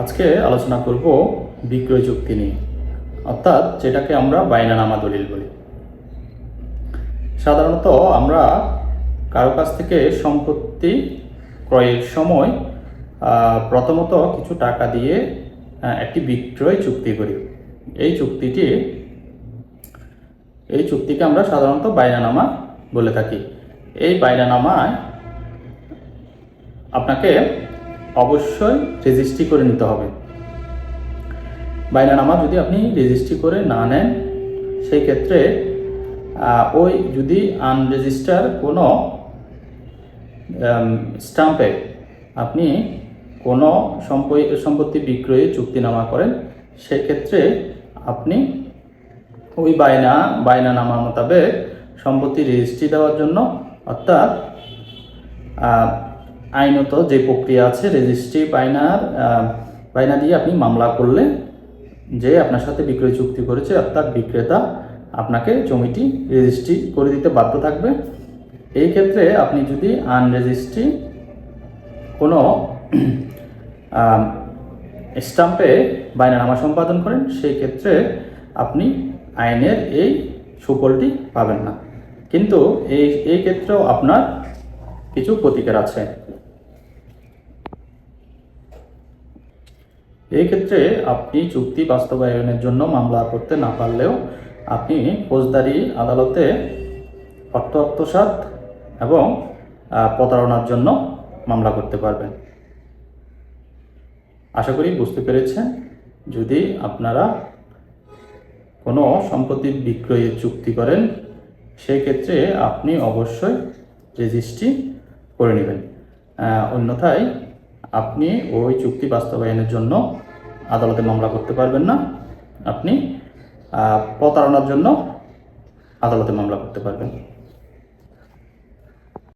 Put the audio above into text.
আজকে আলোচনা করব বিক্রয় চুক্তি নিয়ে, অর্থাৎ যেটাকে আমরা বায়নানামা দলিল বলি। সাধারণত আমরা কারও কাছ থেকে সম্পত্তি ক্রয়ের সময় প্রথমত কিছু টাকা দিয়ে একটি বিক্রয় চুক্তি করি। এই চুক্তিটি, এই চুক্তিকে আমরা সাধারণত বায়নানামা বলে থাকি। এই বায়নানামায় আপনাকে অবশ্যই রেজিস্ট্রি করে নিতে হবে। বায়নানামা যদি আপনি রেজিস্ট্রি করে না নেন সেই ক্ষেত্রে ওই যদি আনরেজিস্টার কোনো স্টাম্পে আপনি কোনো সম্পত্তি বিক্রয়ে চুক্তিনামা করেন, সেক্ষেত্রে আপনি ওই বায়না বায়নানামা মোতাবেক সম্পত্তি রেজিস্ট্রি দেওয়ার জন্য অর্থাৎ আইনত যে প্রক্রিয়া আছে রেজিস্ট্রি বায়নার বায়না দিয়ে আপনি মামলা করলে যে আপনার সাথে বিক্রয় চুক্তি করেছে অর্থাৎ বিক্রেতা আপনাকে জমিটি রেজিস্ট্রি করে দিতে বাধ্য থাকবে। এই ক্ষেত্রে আপনি যদি আনরেজিস্ট্রি কোনো স্টাম্পে বায়নানামা সম্পাদন করেন, সেই ক্ষেত্রে আপনি আইনের এই সুফলটি পাবেন না। কিন্তু এই এই ক্ষেত্রেও আপনার কিছু প্রতিকার আছে। এই ক্ষেত্রে আপনি চুক্তি বাস্তবায়নের জন্য মামলা করতে না পারলেও আপনি ফৌজদারি আদালতে অর্থ আত্মসাৎ এবং প্রতারণার জন্য মামলা করতে পারবেন। আশা করি বুঝতে পেরেছেন। যদি আপনারা কোনো সম্পত্তি বিক্রয়ের চুক্তি করেন, সেই ক্ষেত্রে আপনি অবশ্যই রেজিস্ট্রি করে নেবেন। অন্যথায় আপনি ওই চুক্তি বাস্তবায়নের জন্য আদালতে মামলা করতে পারবেন না। আপনি প্রতারণার জন্য আদালতে মামলা করতে পারবেন।